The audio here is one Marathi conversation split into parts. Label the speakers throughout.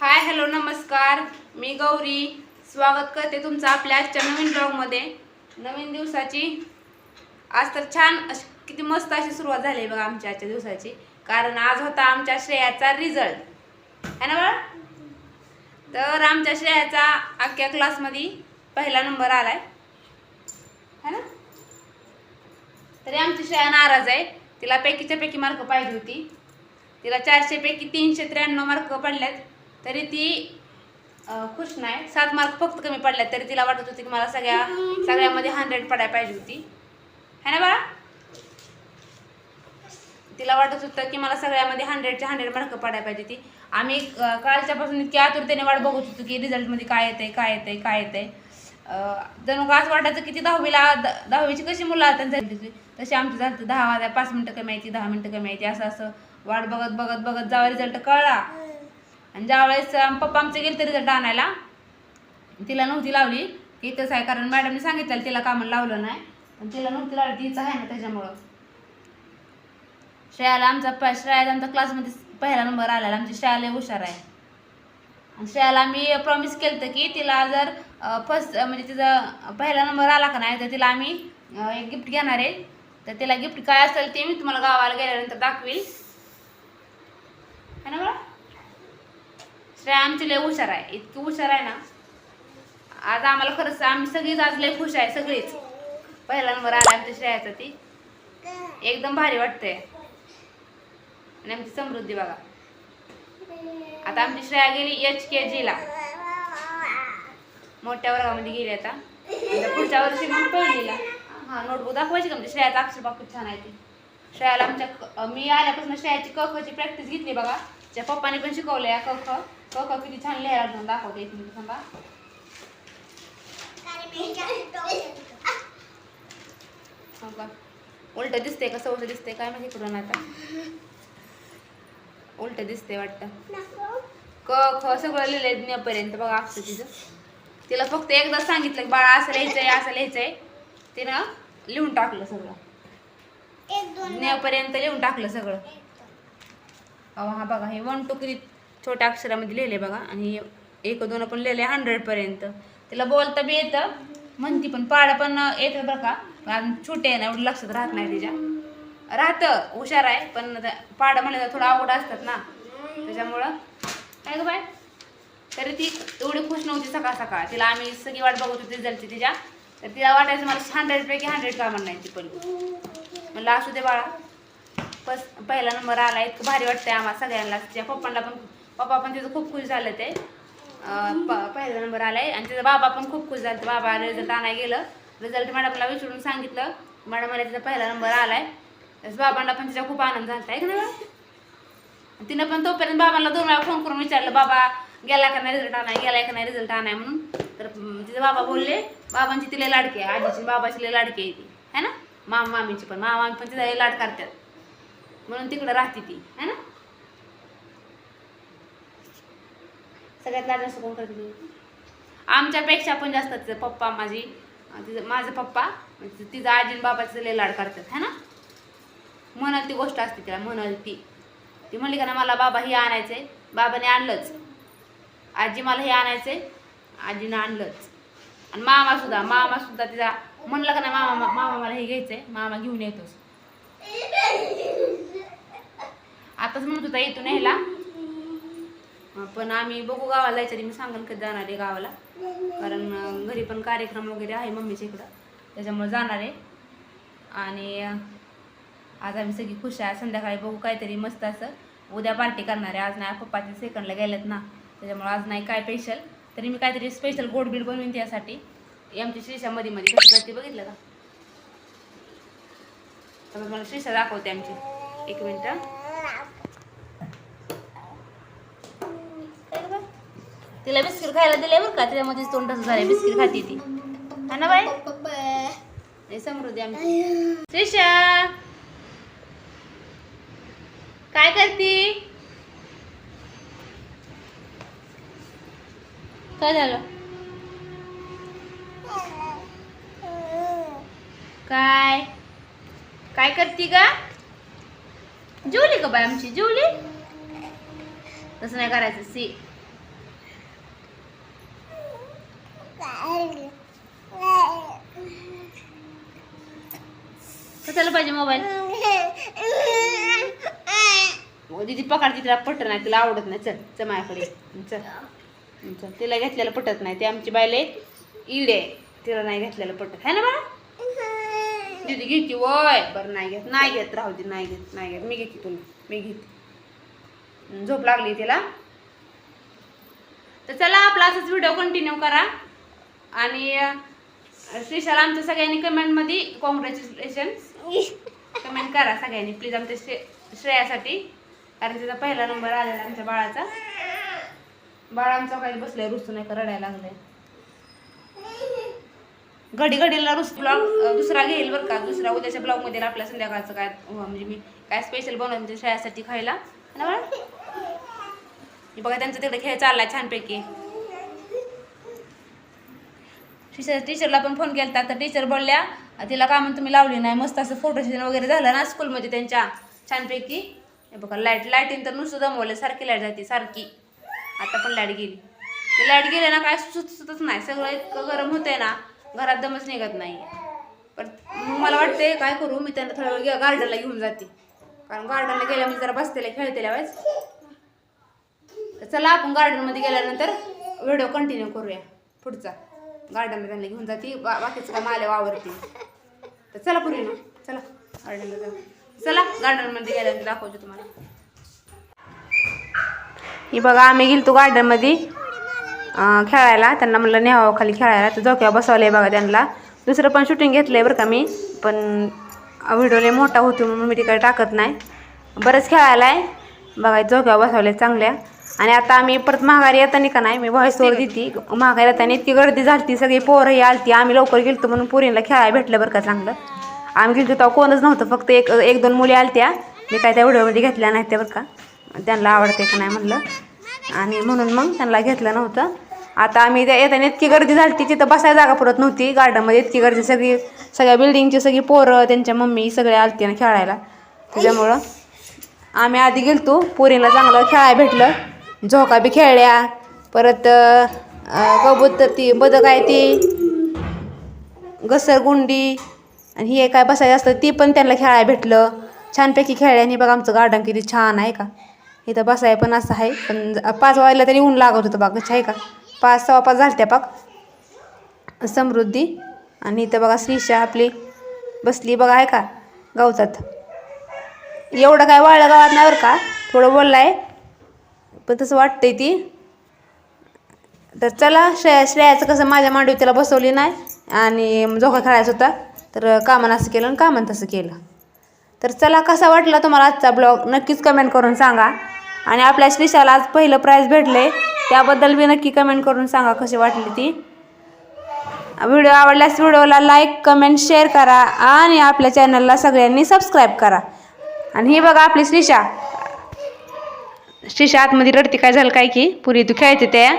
Speaker 1: हाय हॅलो नमस्कार. मी गौरी. स्वागत करते तुमचं आपल्या आजच्या नवीन ब्लॉगमध्ये. नवीन दिवसाची. आज तर छान अशी किती मस्त अशी सुरुवात झाली आहे बघा आमच्या आजच्या दिवसाची. कारण आज होता आमच्या श्रेयाचा रिझल्ट है ना बरं तर आमच्या श्रेयाचा अख्ख्या क्लासमध्ये पहिला नंबर आलाय. है ना? तरी आमची श्रेया नाराज आहे. तिला पैकीच्या पैकी मार्क पाहिजे होती. तिला चारशेपैकी तीनशे त्र्याण्णव मार्क पडल्यात. तरी ती खुश नाही. सात मार्क फक्त कमी पडल्यात. तरी तिला वाटत होती की मला सगळ्या सगळ्यामध्ये हंड्रेड पडायला पाहिजे होती. है ना बाळा? तिला वाटत होतं की मला सगळ्यामध्ये हंड्रेडच्या हंड्रेड मार्क पडायला पाहिजे ती आम्ही कालच्यापासून इतकी आतुरतेने वाट बघत होतो की रिझल्टमध्ये काय येतंय काय येतंय काय येतंय. जणू का असं वाटायचं की ती दहावीला द- दहावीची कशी मुलं आता झाली तशी आमची झालं दहा वाजा पाच मिनटं कमी यायची दहा मिनटं कमी यायची असं असं वाट बघत बघत बघत जावा रिझल्ट कळला. आणि ज्यावेळेस अं, पप्पा आमचे गेले रिझल्ट आणायला तिला नव्हती लावली. की इथंच आहे कारण मॅडमने सांगितलं तिला कामाला लावलं नाही. पण तिला नव्हती लावली तीच आहे ना त्याच्यामुळं. श्रेयाला आमचा प श्रेयाला आमचा क्लासमध्ये पहिला नंबर आलेला आमची श्रेयाला हुशार आहे. आणि श्रेयाला मी प्रॉमिस केलं होतं की तिला जर फर्स्ट म्हणजे तिचा पहिला नंबर आला का नाही तर तिला आम्ही एक गिफ्ट घेणार आहे. तर तिला गिफ्ट काय असेल ते मी तुम्हाला गावाला गेल्यानंतर दाखवील है ना बरं? श्रेया आमची लय हुशार आहे. इतकी हुशार आहे ना. आज आम्हाला खरंच आम्ही सगळीच आज लय खुश आहे सगळीच. पहिला नंबर आला आमच्या श्रेयाचा ती. एकदम भारी वाटतंय. आणि आमची समृद्धी बघा. आता आमची श्रेया गेली एच के जीला मोठ्या वर्गामध्ये गेली आता. आता पुढच्या वर्षी मग पहिलीला. हा नोटबुक दाखवायची का म्हणजे श्रेयाचा अक्षर खूप छान आहे ती. श्रेयाला आमच्या मी आल्यापासून श्रेयाची कखची प्रॅक्टिस घेतली बघा. त्या पप्पाने पण शिकवलं या क ख क ख किती छान लिहायला लागून दाखवते एक मिनिट थांबा. थांबा. उलट दिसते कसं उलट दिसते काय माहिती कुठून आता? उलट दिसते वाटतं. क ख सगळं लिहिलंय ज्ञपर्यंत बघा असतं तिचं. तिला फक्त एकदा सांगितलं की बाळा असं लिहायचंय असं लिहायचंय. तिनं लिहून टाकलं सगळं. ज्ञपर्यंत लिहून टाकलं सगळं. हा बघा हे वन टू किती छोट्या अक्षरामध्ये लिहिले बघा. आणि एक दोन पण लिहिले हंड्रेडपर्यंत तिला बोलता बी येतं म्हणती पण पाडा पण येतं बरं का? कारण छोटे आहे ना एवढं लक्षात राहत नाही तिच्या. राहतं हुशार आहे पण त्या पाड थोडं अवघड असतात ना. त्याच्यामुळं काय ग बाय तरी ती एवढी खुश नव्हती सकाळ सकाळ. तिला आम्ही सगळी वाट बघत होती रिझल्टची तिच्या. तर तिला वाटायचं मला हंड्रेडपैकी हंड्रेड का नाही ती पण. म्हणलं असू दे बाळा. पस पहिला नंबर आला इतकं भारी वाटतंय आम्हाला सगळ्यांना. तिच्या पप्पांना पण पप्पा पण तिचं खूप खुश झालं ते. प पहिला नंबर आलाय. आणि तिचा बाबा पण खूप खुश झाले. बाबा रिझल्ट आणायला गेलं. रिझल्ट मॅडमला विचारून सांगितलं. मॅडम मला तिचा पहिला नंबर आलाय. तसं बाबांना पण तिचा खूप आनंद झाला आहे का तिनं पण तोपर्यंत बाबांना दोन वेळा फोन करून विचारलं बाबा गेला का नाही रिझल्ट आणाय गेला का नाही रिझल्ट आणाय म्हणून? तर तिचे बाबा बोलले बाबांची तिला लाडकी आहे. आजीची बाबाची लय लाडकी आहे ती. है ना? मामा मामीची पण. मामा मामी पण तिचा लाड करतात. म्हणून तिकडं राहते ती है ना? सगळ्यात लाड जास्त कोण करते ती? आमच्यापेक्षा पण जास्त तिचं पप्पा माझी तिचं माझं पप्पा म्हणजे तिचं आजी बाबाचं लय लाड करतात है ना? म्हणाल ती गोष्ट असते तिला म्हणाल ती. ती म्हणली का ना मला बाबा हे आणायचंय. बाबाने आणलंच. आजी मला हे आणायचंय. आजीनं आणलंच. आणि मामा सुद्धा मामा सुद्धा तिचा म्हणलं का ना मामा मामा मला हे घ्यायचंय. मामा घेऊन येतोच. आताच म्हणत होता येतो न्यायला. पण आम्ही बघू गावाला जायच्या मी सांगेन कधी जाणार आहे गावाला. कारण घरी पण कार्यक्रम वगैरे आहे मम्मीच्या इकडं. त्याच्यामुळे जाणार आहे. आणि आज आम्ही सगळी खुश आहे. संध्याकाळी बघू काहीतरी मस्त असं. उद्या पार्टी करणार आहे. आज नाही पप्पाच्या सेकंडला गेलेत ना. त्याच्यामुळे आज नाही काय स्पेशल तरी मी काहीतरी स्पेशल गोडबीड बनवीन त्यासाठी. आमची श्रीषा मध्ये मध्ये करते बघितलं का? तर मला श्रीषा दाखवते आमची. एक मिनटं. तिला बिस्किट खायला दिले बरं का त्याच्यामध्ये तोंड तसं झालं बिस्किट खाते ती. हा ना बाई? समृद्धी आमची. काय करती? काय झालं? काय? काय करती का जेवली का बाय आमची? जेवली? तसं नाही करायचं सी. कशाला पाहिजे मोबाईल? दीदी पकडते तिला पटत नाही तिला आवडत नाही. चल चल माझ्याकडे. चल चल. तिला घेतलेलं पटत नाही. ते आमची बायले इडे आहे. तिला नाही घेतलेलं पटत. आहे ना बाळा? दीदी घेते वय. बरं नाही घेत. नाही घेत राहू दे नाही घेत नाही घेत. मी घेते तुला. मी घेते. झोप लागली तिला. तर चला आपला असाच व्हिडिओ कंटिन्यू करा. आणि श्रीशाला आमच्या सगळ्यांनी कमेंटमध्ये कॉंग्रॅच्युलेशन कमेंट करा सगळ्यांनी प्लीज आमच्या श्रे श्रेयासाठी. कारण तिचा पहिला नंबर आलेला आमच्या बाळाचा. बाळ आमचा काही बसलाय रुसून नाही का रडायला लागलाय. घडी घडीला रुस ब्लॉग दुसरा घेईल बरं का. दुसरा उद्याच्या ब्लॉगमध्ये आपल्या संध्याकाळचं काय म्हणजे मी काय स्पेशल बनवते श्रेयासाठी खायला. बघा त्यांचं तिकडे खेळ चाललाय छानपैकी. टीचर टीचरला पण फोन केला तर टीचर बोलल्या तिला का म्हणून तुम्ही लावली नाही? मस्त असं फोटो सेशन वगैरे झालं ना स्कूलमध्ये त्यांच्या छानपैकी. हे बघा लाइट लाईटीन तर नुसतं दमवलं सारखी लाइट जाते सारखी. आता पण लाइट गेली. ती लाइट गेली ना काय सुचतच नाही. सगळं इतकं गरम होतंय ना घरात दमच निघत नाही पण मला वाटते काय करू? मी त्यांना थोडा वेळ गार्डनला घेऊन जाते. कारण गार्डनला गेल्या म्हणजे जरा बसतेल्या खेळतेल्या वेळेस चला आपण गार्डनमध्ये गेल्यानंतर व्हिडिओ कंटिन्यू करूया पुढचा. गार्डनला त्यांना घेऊन जाते. बा बाकीचं काम आल्या वावरते तर चला पुढे ना. चला. गार्डनला जाऊ. चला गार्डनमध्ये गेल्यानंतर दाखवतो तुम्हाला. ही बघा आम्ही गेलतो गार्डनमध्ये खेळायला. त्यांना म्हणलं न्यावं हो, खाली खेळायला. तर झोक्यावर बसवलं बघा त्यांना. दुसरं पण शूटिंग घेतलं आहे बरं का मी. पण व्हिडिओ लय मोठा होतो म्हणून मी तिकडे टाकत नाही. बरंच खेळायला आहे बघा झोक्यावर बसवले चांगल्या. आणि आता आम्ही परत महागारी येताना का नाही मी व्हॉइस ओवर देते. महागारी येताना इतकी गर्दी झाली सगळी पोरंही आलती. आम्ही लवकर गेलतो म्हणून पोरींना खेळायला भेटलं बरं का चांगलं. आम्ही गेलतो तेव्हा कोणच नव्हतं फक्त एक एक दोन मुली आलत्या. मी काय त्या व्हिडिओमध्ये घेतल्या नाही त्या बरं का. त्यांना आवडते का नाही म्हणलं. आणि म्हणून मग त्यांना घेतलं नव्हतं. आता आम्ही त्या येताना इतकी गर्दी झाली तिथं बसायला जागा पुरत नव्हती. गार्डनमध्ये इतकी गर्दी सगळी सगळ्या बिल्डिंगची सगळी पोरं त्यांच्या मम्मी सगळे आलत्या खेळायला. त्याच्यामुळं आम्ही आधी गेलतो पोरींना चांगलं खेळायला भेटलं. झोका बी खेळल्या. परत कबूतर ती बदक आहे ती. घसरगुंडी आणि हे काय बसायचं असतं ती पण त्यांना खेळायला भेटलं. छानपैकी खेळल्या. आणि बघा आमचं गार्डन किती छान आहे का? इथं बसाय पण असं आहे. पण पाच वाजला तरी ऊन लागत होतं बघा. आहे का? पाच सव्वा पाच झालत्या पाक. समृद्धी. आणि इथं बघा श्रीशा आपली बसली बघा आहे का? गवतात. एवढं काय वाळलं गावात नाही बरं का? थोडं बोललं आहे पण तसं वाटतंय ती. तर चला श्रेया श्रेयाचं कसं माझ्या मांडवी त्याला बसवली नाही आणि झोका खेळायचा होता तर कामानं असं केलं आणि कामानं तसं केलं. तर चला कसा वाटला तुम्हाला आजचा ब्लॉग? नक्कीच कमेंट करून सांगा. आणि आपल्या श्रीशाला आज पहिलं प्राईज भेटले त्याबद्दल बी नक्की कमेंट करून सांगा कशी वाटली ती. व्हिडिओ आवडल्यास व्हिडिओला लाईक कमेंट शेअर करा आणि आपल्या चॅनलला सगळ्यांनी सबस्क्राईब करा. आणि ही बघा आपली श्रीशा. श्रीशा आतमध्ये रडते काय झालं काय की? पुरी तू खेळते त्या.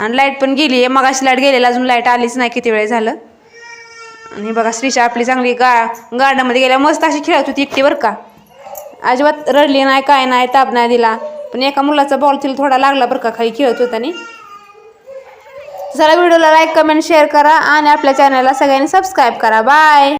Speaker 1: आणि लाइट पण गेली आहे. मग अशी लाइट गेलेली अजून लाइट आलीच नाही किती वेळ झालं. आणि बघा श्रीशा आपली चांगली गा गार्डनमध्ये गेल्या मस्त अशी खेळत होती एकटी बरं का. अजिबात रडली नाही काय नाही ताप नाही दिला. पण एका मुलाचा बॉल तिला थोडा लागला बरं का खाली खेळत होता नाही चला व्हिडिओला लाईक कमेंट शेअर करा आणि आपल्या चॅनलला सगळ्यांनी सबस्क्राईब करा. बाय